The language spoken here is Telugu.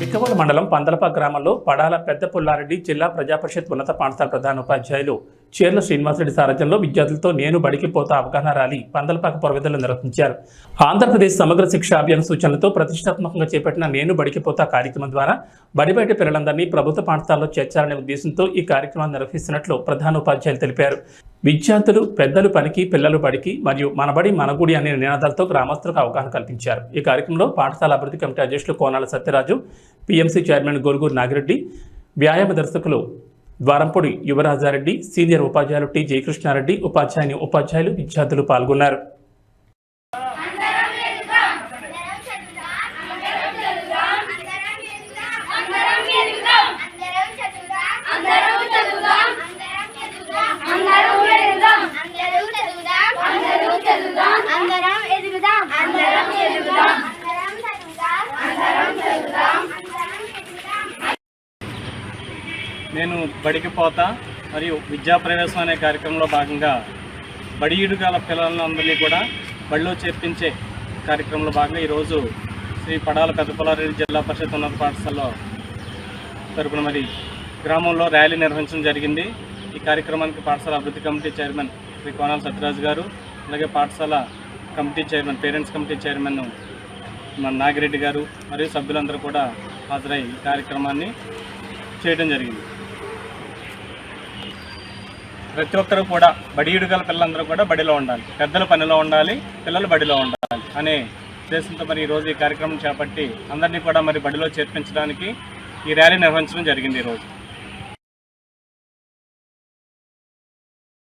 విక్కవోలు మండలం పందలప గ్రామంలో పడాల పెద్ద పుల్లారెడ్డి జిల్లా ప్రజాపరిషత్ ఉన్నత పాఠశాల ప్రధాన ఉపాధ్యాయులు చీర్ల శ్రీనివాసరెడ్డి సారథ్యంలో విద్యార్థులతో నేను బడికి పోతా అవగాహన ర్యాలీ పందలపాక పురవిధులు నిర్వహించారు. ఆంధ్రప్రదేశ్ సమగ్ర శిక్ష అభియాన సూచనలతో ప్రతిష్టాత్మకంగా చేపట్టిన నేను బడికి పోతా కార్యక్రమం ద్వారా బడి బయట పిల్లలందరినీ ప్రభుత్వ పాఠశాలలో చేర్చాలనే ఉద్దేశంతో ఈ కార్యక్రమాన్ని నిర్వహిస్తున్నట్లు ప్రధాన ఉపాధ్యాయులు తెలిపారు. విద్యార్థులు పెద్దలు పనికి పిల్లలు బడికి మరియు మనబడి మనగుడి అనే నినాదాలతో గ్రామస్తులకు అవగాహన కల్పించారు. ఈ కార్యక్రమంలో పాఠశాల అభివృద్ధి కమిటీ అధ్యక్షులు కోనాల సత్యరాజు పిఎంసీ చైర్మన్ గొరుగురు నాగిరెడ్డి వ్యాయామ దర్శకులు ద్వారంపొడి యువరాజారెడ్డి సీనియర్ ఉపాధ్యాయులు టి జయకృష్ణారెడ్డి ఉపాధ్యాయుని ఉపాధ్యాయులు విద్యార్థులు పాల్గొన్నారు. నేను బడికి పోతా మరియు విద్యా ప్రవేశం అనే కార్యక్రమంలో భాగంగా బడియుడు గల పిల్లలందరినీ కూడా బడిలో చేర్పించే కార్యక్రమంలో భాగంగా ఈరోజు శ్రీ పడాల పెద్దపల్లారెడ్డి జిల్లా పరిషత్ ఉన్నత పాఠశాలలో తరపున మరి గ్రామంలో ర్యాలీ నిర్వహించడం జరిగింది. ఈ కార్యక్రమానికి పాఠశాల అభివృద్ధి కమిటీ చైర్మన్ శ్రీ కోనాల సత్యరాజు గారు అలాగే పాఠశాల committee chairman parents committee chairman మన నాగిరెడ్డి గారు మరియు సభ్యులందరూ కూడా హాజరై ఈ కార్యక్రమాన్ని చేయడం జరిగింది. ప్రతి ఒక్కరూ కూడా బడియుడు గల పిల్లలందరూ కూడా బడిలో ఉండాలి. పెద్దల పనిలో ఉండాలి పిల్లలు బడిలో ఉండాలి అనే ఉద్దేశంతో మరి ఈరోజు ఈ కార్యక్రమం చేపట్టి అందరినీ కూడా మరి బడిలో చేర్పించడానికి ఈ ర్యాలీ నిర్వహించడం జరిగింది ఈరోజు